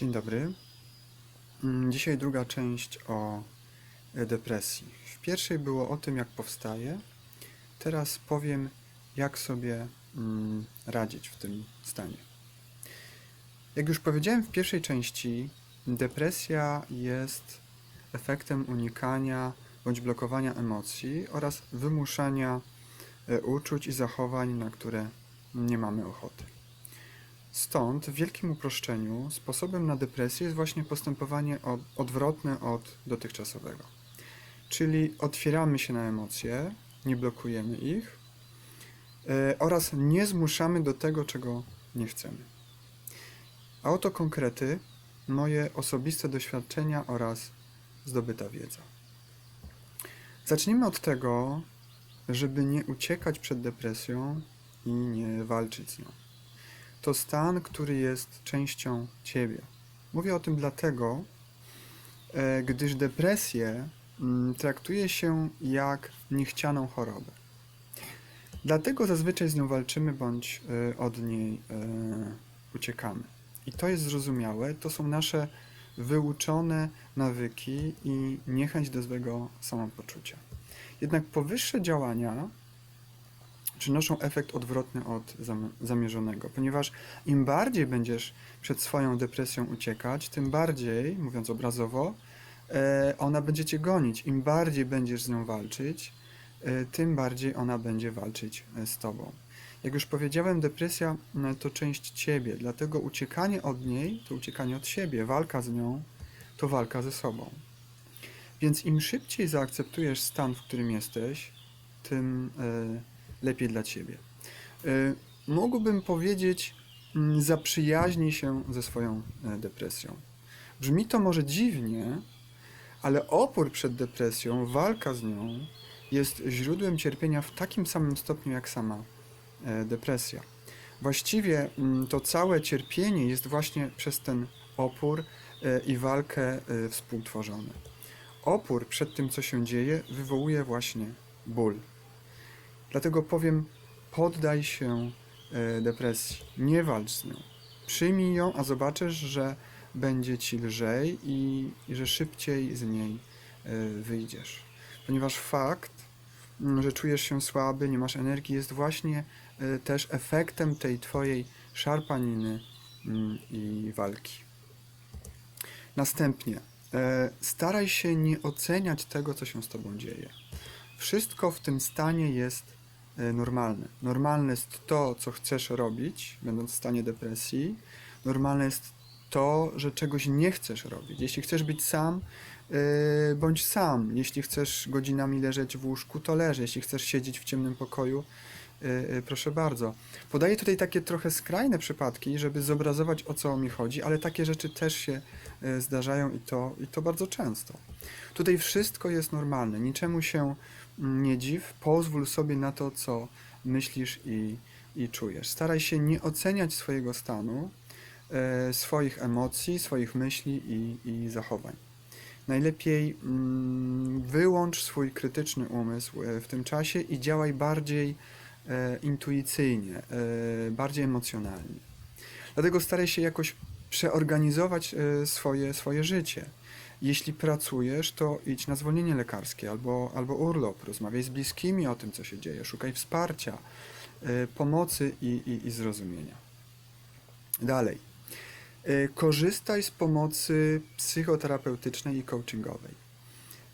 Dzień dobry. Mm, Dzisiaj druga część o e, depresji. W pierwszej było o tym, jak powstaje. Teraz powiem, jak sobie mm, radzić w tym stanie. Jak już powiedziałem w pierwszej części, depresja jest efektem unikania bądź blokowania emocji oraz wymuszania e, uczuć i zachowań, na które nie mamy ochoty. Stąd w wielkim uproszczeniu sposobem na depresję jest właśnie postępowanie od, odwrotne od dotychczasowego. Czyli otwieramy się na emocje, nie blokujemy ich e, oraz nie zmuszamy do tego, czego nie chcemy. A oto konkrety, moje osobiste doświadczenia oraz zdobyta wiedza. Zacznijmy od tego, żeby nie uciekać przed depresją i nie walczyć z nią to stan, który jest częścią ciebie. Mówię o tym dlatego, e, gdyż depresję mm, traktuje się jak niechcianą chorobę. Dlatego zazwyczaj z nią walczymy bądź e, od niej e, uciekamy. I to jest zrozumiałe, to są nasze wyuczone nawyki i niechęć do złego samopoczucia. Jednak powyższe działania przynoszą efekt odwrotny od zam- zamierzonego, ponieważ im bardziej będziesz przed swoją depresją uciekać, tym bardziej, mówiąc obrazowo, e, ona będzie cię gonić. Im bardziej będziesz z nią walczyć, e, tym bardziej ona będzie walczyć e, z tobą. Jak już powiedziałem, depresja to część ciebie, dlatego uciekanie od niej to uciekanie od siebie, walka z nią to walka ze sobą. Więc im szybciej zaakceptujesz stan, w którym jesteś, tym lepiej dla ciebie. Y, Mógłbym powiedzieć, mm, zaprzyjaźnij się ze swoją e, depresją. Brzmi to może dziwnie, ale opór przed depresją, walka z nią jest źródłem cierpienia w takim samym stopniu jak sama e, depresja. Właściwie mm, to całe cierpienie jest właśnie przez ten opór e, i walkę e, współtworzone. Opór przed tym, co się dzieje, wywołuje właśnie ból. Dlatego powiem, poddaj się e, depresji, nie walcz z nią. Przyjmij ją, a zobaczysz, że będzie ci lżej i, i że szybciej z niej e, wyjdziesz. Ponieważ fakt, że czujesz się słaby, nie masz energii, jest właśnie e, też efektem tej twojej szarpaniny i walki. Następnie, staraj się nie oceniać tego, co się z tobą dzieje. Wszystko w tym stanie jest normalne. Normalne jest to, co chcesz robić, będąc w stanie depresji. Normalne jest to, że czegoś nie chcesz robić. Jeśli chcesz być sam, e, bądź sam. Jeśli chcesz godzinami leżeć w łóżku, to leż. Jeśli chcesz siedzieć w ciemnym pokoju, e, e, proszę bardzo. Podaję tutaj takie trochę skrajne przypadki, żeby zobrazować o co mi chodzi, ale takie rzeczy też się e, zdarzają i to, i to bardzo często. Tutaj wszystko jest normalne, niczemu się nie dziw, pozwól sobie na to, co myślisz i, i czujesz. Staraj się nie oceniać swojego stanu, e, swoich emocji, swoich myśli i, i zachowań. Najlepiej mm, wyłącz swój krytyczny umysł e, w tym czasie i działaj bardziej e, intuicyjnie, e, bardziej emocjonalnie. Dlatego staraj się jakoś przeorganizować e, swoje, swoje życie. Jeśli pracujesz, to idź na zwolnienie lekarskie albo, albo urlop, rozmawiaj z bliskimi o tym, co się dzieje, szukaj wsparcia, e, pomocy i, i, i zrozumienia. Dalej. E, Korzystaj z pomocy psychoterapeutycznej i coachingowej.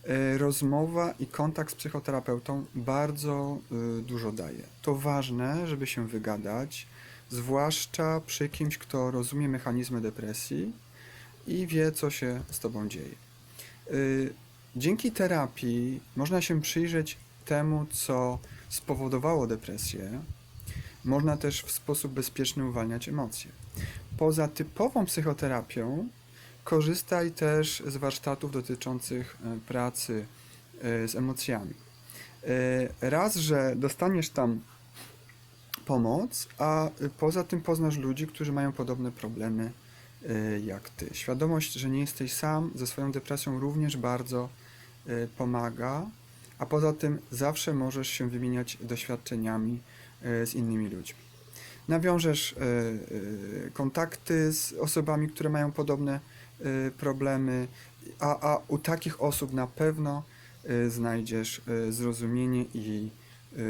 E, Rozmowa i kontakt z psychoterapeutą bardzo y, dużo daje. To ważne, żeby się wygadać, zwłaszcza przy kimś, kto rozumie mechanizmy depresji i wie, co się z tobą dzieje. Y, Dzięki terapii można się przyjrzeć temu, co spowodowało depresję. Można też w sposób bezpieczny uwalniać emocje. Poza typową psychoterapią, korzystaj też z warsztatów dotyczących e, pracy e, z emocjami. E, Raz, że dostaniesz tam pomoc, a poza tym poznasz ludzi, którzy mają podobne problemy jak ty. Świadomość, że nie jesteś sam ze swoją depresją również bardzo e, pomaga, a poza tym zawsze możesz się wymieniać doświadczeniami e, z innymi ludźmi. nawiążesz kontakty z osobami, które mają podobne problemy, a, a u takich osób na pewno znajdziesz zrozumienie i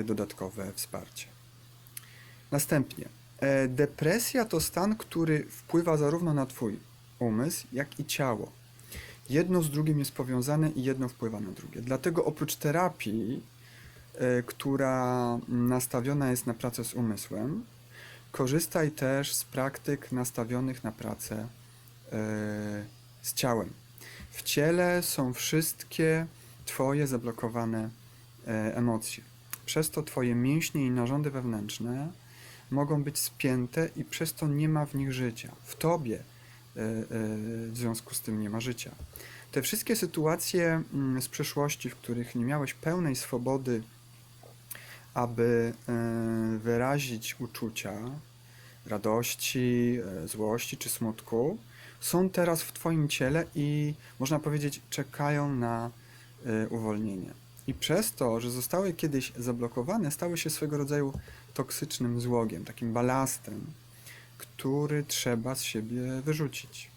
dodatkowe wsparcie. Następnie, depresja to stan, który wpływa zarówno na Twój umysł, jak i ciało. Jedno z drugim jest powiązane i jedno wpływa na drugie. Dlatego oprócz terapii, e, która nastawiona jest na pracę z umysłem, korzystaj też z praktyk nastawionych na pracę e, z ciałem. W ciele są wszystkie Twoje zablokowane e, emocje. Przez to Twoje mięśnie i narządy wewnętrzne mogą być spięte i przez to nie ma w nich życia. W Tobie e, e, w związku z tym nie ma życia. Te wszystkie sytuacje mm, z przeszłości, w których nie miałeś pełnej swobody, aby e, wyrazić uczucia radości, złości czy smutku, są teraz w Twoim ciele i można powiedzieć, czekają na uwolnienie. I przez to, że zostały kiedyś zablokowane, stały się swego rodzaju toksycznym złogiem, takim balastem, który trzeba z siebie wyrzucić.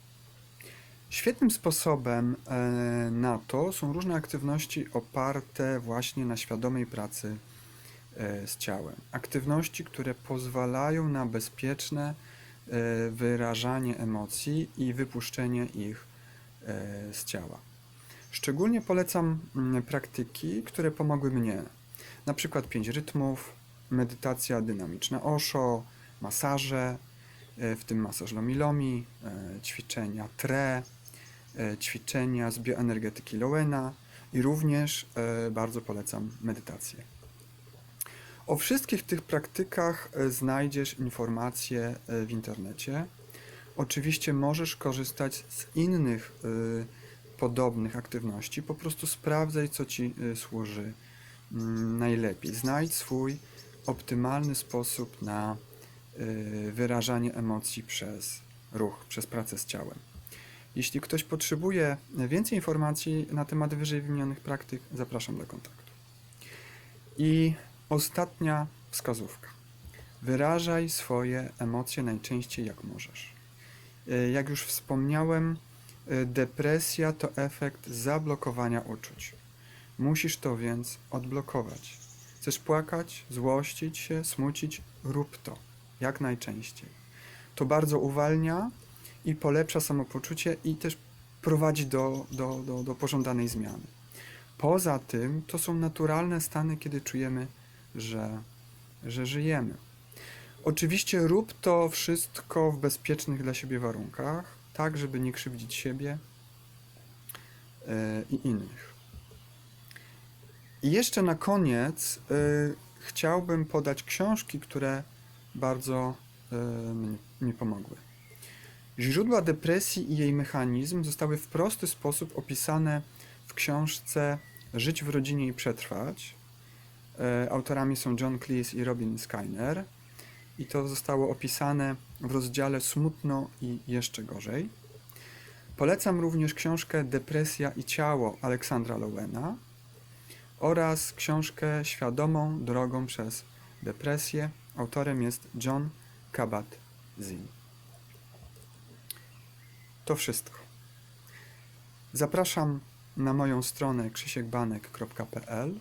Świetnym sposobem e, na to są różne aktywności oparte właśnie na świadomej pracy e, z ciałem. Aktywności, które pozwalają na bezpieczne e, wyrażanie emocji i wypuszczenie ich z ciała. Szczególnie polecam praktyki, które pomogły mnie. Na przykład pięć rytmów, medytacja dynamiczna Osho, masaże, e, w tym masaż lomi-lomi, e, ćwiczenia tre, e, ćwiczenia z bioenergetyki Lowena i również bardzo polecam medytację. O wszystkich tych praktykach znajdziesz informacje w internecie. Oczywiście możesz korzystać z innych podobnych aktywności. Po prostu sprawdzaj, co ci służy mm, najlepiej. Znajdź swój optymalny sposób na e, wyrażanie emocji przez ruch, przez pracę z ciałem. Jeśli ktoś potrzebuje więcej informacji na temat wyżej wymienionych praktyk, zapraszam do kontaktu. I ostatnia wskazówka. Wyrażaj swoje emocje najczęściej jak możesz. E, Jak już wspomniałem, e, depresja to efekt zablokowania uczuć. Musisz to więc odblokować. Chcesz płakać, złościć się, smucić? Rób to jak najczęściej. To bardzo uwalnia i polepsza samopoczucie i też prowadzi do, do, do, do pożądanej zmiany. Poza tym, to są naturalne stany, kiedy czujemy, że, że żyjemy. Oczywiście rób to wszystko w bezpiecznych dla siebie warunkach, tak żeby nie krzywdzić siebie e, i innych. I jeszcze na koniec e, chciałbym podać książki, które bardzo e, mi, pomogły. Źródła depresji i jej mechanizm zostały w prosty sposób opisane w książce Żyć w rodzinie i przetrwać. E, Autorami są John Cleese i Robin Skyner. I to zostało opisane w rozdziale Smutno i jeszcze gorzej. Polecam również książkę Depresja i ciało Aleksandra Lowena oraz książkę Świadomą drogą przez depresję. Autorem jest John Kabat-Zinn. To wszystko. Zapraszam na moją stronę krzysiekbanek.pl.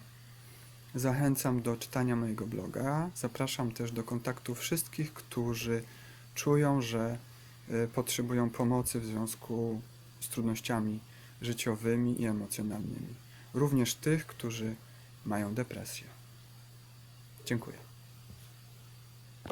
Zachęcam do czytania mojego bloga. Zapraszam też do kontaktu wszystkich, którzy czują, że y, potrzebują pomocy w związku z trudnościami życiowymi i emocjonalnymi. Również tych, którzy mają depresję. Dziękuję.